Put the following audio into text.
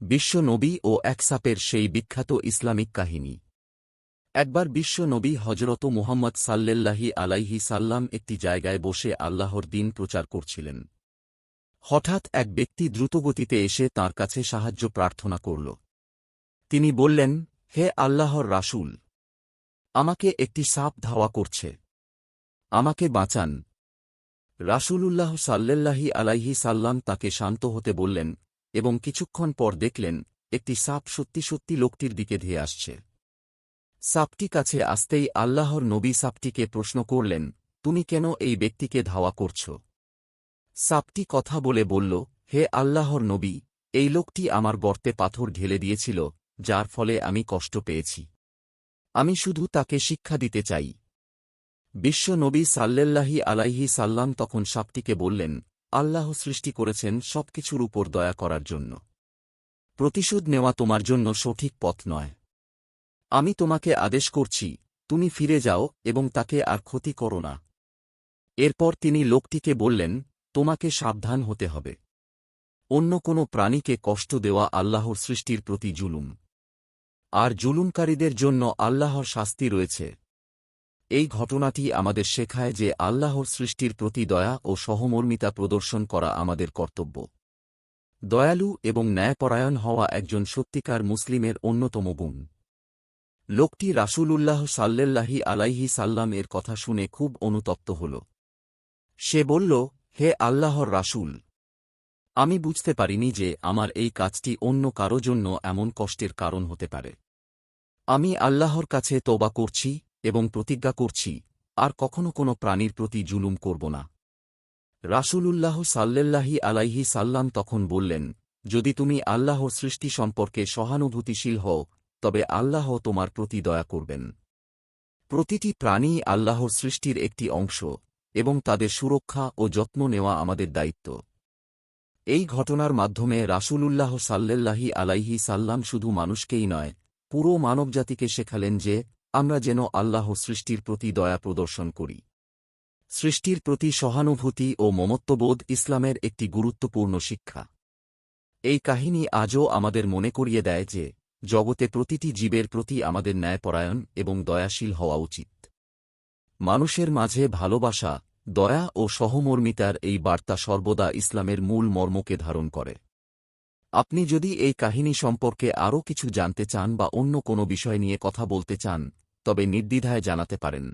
বিশ্ব নবী ও একসাপের সেই বিখ্যাত ইসলামিক কাহিনী। একবার বিশ্ব নবী হজরত মুহাম্মদ সাল্লেল্লাহি আলাইহি সাল্লাম একটি জায়গায় বসে আল্লাহর দিন প্রচার করছিলেন। হঠাৎ এক ব্যক্তি দ্রুতগতিতে এসে তার কাছে সাহায্য প্রার্থনা করল। তিনি বললেন, হে আল্লাহর রাসূল, আমাকে একটি সাপ ধাওয়া করছে। আমাকে বাঁচান। রাসূলুল্লাহ সাল্লেল্লাহি আলাইহি সাল্লাম তাকে শান্ত হতে বললেন এবং কিছুক্ষণ পর দেখলেন, একটি সাপ সত্যি সত্যি লোকটির দিকে ধেয়ে আসছে। সাপটি কাছে আসতেই আল্লাহর নবী সাপটিকে প্রশ্ন করলেন, তুমি কেন এই ব্যক্তিকে ধাওয়া করছ? সাপটি কথা বলে বলল, হে আল্লাহর নবী, এই লোকটি আমার গর্তে পাথর ঢেলে দিয়েছিল, যার ফলে আমি কষ্ট পেয়েছি। আমি শুধু তাকে শিক্ষা দিতে চাই। বিশ্ব নবী সাল্লেল্লাহি আলাইহি সাল্লাম তখন সাপটিকে বললেন আল্লাহ সৃষ্টি করেছেন সবকিছুর উপর দয়া করার জন্য। প্রতিশোধ নেওয়া তোমার জন্য সঠিক পথ নয়। আমি তোমাকে আদেশ করছি, তুমি ফিরে যাও এবং তাকে আর ক্ষতি করো না। এরপর তিনি লোকটিকে বললেন, তোমাকে সাবধান হতে হবে। অন্য কোনো প্রাণীকে কষ্ট দেওয়া আল্লাহর সৃষ্টির প্রতি জুলুম। আর জুলুমকারীদের জন্য আল্লাহর শাস্তি রয়েছে। এই ঘটনাটি আমাদের শেখায় যে আল্লাহর সৃষ্টির প্রতি দয়া ও সহমর্মিতা প্রদর্শন করা আমাদের কর্তব্য। দয়ালু এবং ন্যায়পরায়ণ হওয়া একজন সত্যিকার মুসলিমের অন্যতম গুণ। লোকটি রাসূলুল্লাহ সাল্লেল্লাহি আলাইহি সাল্লাম এর কথা শুনে খুব অনুতপ্ত হল। সে বলল, হে আল্লাহর রাসূল! আমি বুঝতে পারিনি যে আমার এই কাজটি অন্য কারও জন্য এমন কষ্টের কারণ হতে পারে। আমি আল্লাহর কাছে তোবা করছি এবং প্রতিজ্ঞা করছি, আর কখনো কোনো প্রাণীর প্রতি জুলুম করব না। রাসূলুল্লাহ সাল্লেল্লাহি আলাইহি সাল্লাম তখন বললেন, যদি তুমি আল্লাহর সৃষ্টি সম্পর্কে সহানুভূতিশীল হও, তবে আল্লাহ তোমার প্রতি দয়া করবেন। প্রতিটি প্রাণী আল্লাহর সৃষ্টির একটি অংশ, এবং তাদের সুরক্ষা ও যত্ন নেওয়া আমাদের দায়িত্ব। এই ঘটনার মাধ্যমে রাসূলুল্লাহ সাল্লেল্লাহি আলাইহি সাল্লাম শুধু মানুষকেই নয়, পুরো মানবজাতিকে শেখালেন যে আমরা যেন আল্লাহ সৃষ্টির প্রতি দয়া প্রদর্শন করি। সৃষ্টির প্রতি সহানুভূতি ও মমত্ববোধ ইসলামের একটি গুরুত্বপূর্ণ শিক্ষা। এই কাহিনী আজও আমাদের মনে করিয়ে দেয় যে, জগতে প্রতিটি জীবের প্রতি আমাদের ন্যায়পরায়ণ এবং দয়াশীল হওয়া উচিত। মানুষের মাঝে ভালোবাসা, দয়া ও সহমর্মিতার এই বার্তা সর্বদা ইসলামের মূল মর্মকে ধারণ করে। আপনি যদি এই কাহিনী সম্পর্কে আরও কিছু জানতে চান বা অন্য কোনো বিষয় নিয়ে কথা বলতে চান, তবে নির্দ্বিধায় জানাতে পারেন।